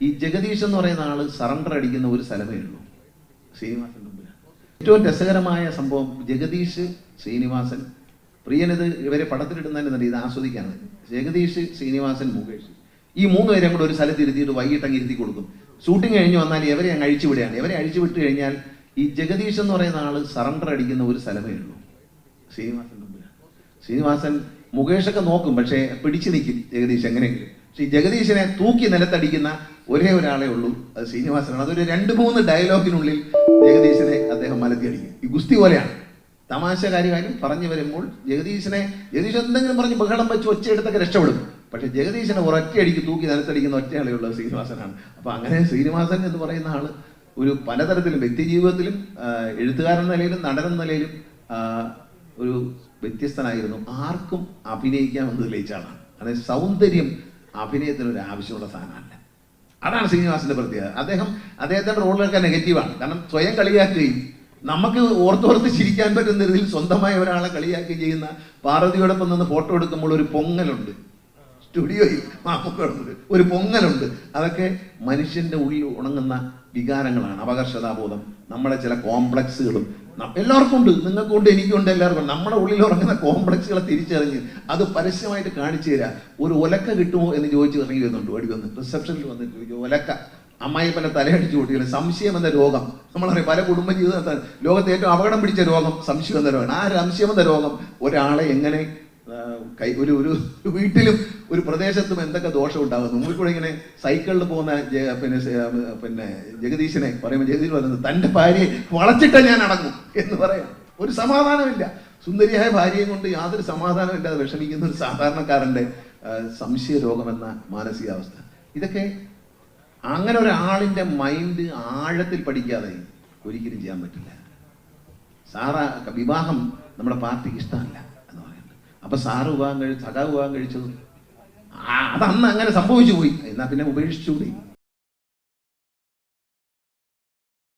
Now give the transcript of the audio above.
ഈ ജഗദീഷ് എന്ന് പറയുന്ന ആൾ സറണ്ടർ അടിക്കുന്ന ഒരു സ്ഥലമേ ഉള്ളൂ. ശ്രീനിവാസൻ മുമ്പിൽ ഏറ്റവും രസകരമായ സംഭവം ജഗദീഷ് ശ്രീനിവാസൻ പ്രിയനത് ഇവരെ പടത്തിലിടുന്നതിന് ഇത് ആസ്വദിക്കാണ് ജഗദീഷ് ശ്രീനിവാസൻ മുകേഷ്. ഈ മൂന്ന് പേരും കൂടെ ഒരു സ്ഥലത്ത് ഇരുത്തിയിട്ട് വൈകിട്ട് അങ്ങ് ഇരുത്തി കൊടുക്കും. ഷൂട്ടിംഗ് കഴിഞ്ഞ് വന്നാൽ ഇവരെ അങ്ങ് അഴിച്ചു വിടുകയാണ്. ഇവരെ അഴിച്ചു വിട്ട് കഴിഞ്ഞാൽ ഈ ജഗദീഷ് എന്ന് പറയുന്ന ആൾ സറണ്ടർ അടിക്കുന്ന ഒരു സ്ഥലമേ ഉള്ളൂ. ശ്രീനിവാസൻ മുമ്പിൽ ശ്രീനിവാസൻ മുകേഷൊക്കെ നോക്കും പക്ഷേ പിടിച്ചു നിൽക്കും ജഗദീഷ് എങ്ങനെയെങ്കിലും. ഈ ജഗദീശനെ തൂക്കി നിലത്തടിക്കുന്ന ഒരേ ഒരാളേ ഉള്ളൂ. അത് ശ്രീനിവാസനാണ്. അതൊരു രണ്ട് മൂന്ന് ഡയലോഗിനുള്ളിൽ ജഗദീശനെ അദ്ദേഹം മലത്തി അടിക്കും ഈ ഗുസ്തി പോലെയാണ്. തമാശ കാര്യമായാലും പറഞ്ഞു വരുമ്പോൾ ജഗദീശനെ ജഗദീശ് എന്തെങ്കിലും പറഞ്ഞ് ബഹളം വെച്ച് ഒച്ചയെടുത്തൊക്കെ രക്ഷപ്പെടും. പക്ഷെ ജഗദീശനെ ഒരൊറ്റയടിക്ക് തൂക്കി നിലത്തടിക്കുന്ന ഒറ്റയാളേ ഉള്ളത് ശ്രീനിവാസനാണ്. അപ്പൊ അങ്ങനെ ശ്രീനിവാസൻ എന്ന് പറയുന്ന ആൾ ഒരു പലതരത്തിലും വ്യക്തിജീവിതത്തിലും എഴുത്തുകാരൻ നിലയിലും നടൻ നിലയിലും ഒരു വ്യത്യസ്തനായിരുന്നു. ആർക്കും അഭിനയിക്കാമെന്ന് തെളിയിച്ചാണ് അതായത് സൗന്ദര്യം അഭിനയത്തിന് ഒരു ആവശ്യമുള്ള സാധനമല്ല. അതാണ് ശ്രീനിവാസിന്റെ പ്രത്യേകത. അദ്ദേഹം അദ്ദേഹത്തിന്റെ റോളിലൊക്കെ നെഗറ്റീവാണ് കാരണം സ്വയം കളിയാക്കുകയും നമുക്ക് ഓർത്തോർത്ത് ചിരിക്കാൻ പറ്റുന്ന രീതിയിൽ സ്വന്തമായ ഒരാളെ കളിയാക്കി ചെയ്യുന്ന പാർവതിയോടൊപ്പം നിന്ന് ഫോട്ടോ എടുക്കുമ്പോൾ ഒരു പൊങ്ങലുണ്ട്. സ്റ്റുഡിയോയിൽ മാമുക്കുണ്ട് ഒരു പൊങ്ങലുണ്ട്. അതൊക്കെ മനുഷ്യന്റെ ഉള്ളിൽ ഉണങ്ങുന്ന വികാരങ്ങളാണ്. അപകർഷതാബോധം നമ്മുടെ ചില കോംപ്ലക്സുകളും എല്ലാവർക്കും ഉണ്ട് നിങ്ങൾക്കുണ്ട് എനിക്കുണ്ട് എല്ലാവർക്കും. നമ്മുടെ ഉള്ളിൽ ഉറങ്ങുന്ന കോംപ്ലക്സുകളെ തിരിച്ചറിഞ്ഞ് അത് പരസ്യമായിട്ട് കാണിച്ചു തരാം. ഒരു ഒലക്ക കിട്ടുമോ എന്ന് ചോദിച്ച് ഇറങ്ങി വരുന്നുണ്ട്. ഓടി വന്ന് റിസപ്ഷനിൽ വന്നിട്ട് ഒലക്ക. അമ്മായി പല തലയടിച്ചു കൂട്ടികൾ സംശയം എന്ന രോഗം. നമ്മളറിയാം പല കുടുംബ ജീവിതത്തിൽ ലോകത്തെ ഏറ്റവും അപകടം പിടിച്ച രോഗം സംശയം എന്ന രോഗമാണ്. ആ സംശയം എന്ന രോഗം ഒരാളെ എങ്ങനെ കൈ ഒരു ഒരു വീട്ടിലും ഒരു പ്രദേശത്തും എന്തൊക്കെ ദോഷം ഉണ്ടാകും മുമ്പിൽ കൂടെ ഇങ്ങനെ സൈക്കിളിൽ പോകുന്ന പിന്നെ പിന്നെ ജഗദീശനെ പറയുമ്പോൾ ജഗദീഷ് പറയുന്നത് തന്റെ ഭാര്യയെ വളച്ചിട്ട ഞാൻ അടങ്ങും എന്ന് പറയാം. ഒരു സമാധാനമില്ല. സുന്ദരിയായ ഭാര്യയെ കൊണ്ട് യാതൊരു സമാധാനമില്ലാതെ വിഷമിക്കുന്ന ഒരു സാധാരണക്കാരന്റെ ആ, സംശയ രോഗമെന്ന മാനസികാവസ്ഥ. ഇതൊക്കെ അങ്ങനെ ഒരാളിന്റെ മൈൻഡ് ആഴത്തിൽ പഠിക്കാതെ ഒരിക്കലും ചെയ്യാൻ പറ്റില്ല. സാറാ വിവാഹം നമ്മുടെ പാർട്ടിക്ക് ഇഷ്ടമല്ല. അപ്പൊ സാറ് വിവാഹം കഴിച്ചു സഖാവ് വിവാഹം കഴിച്ചത്. ആ, അതന്ന് അങ്ങനെ സംഭവിച്ചു പോയി. എന്നാ പിന്നെ ഉപേക്ഷിച്ചുകൂടി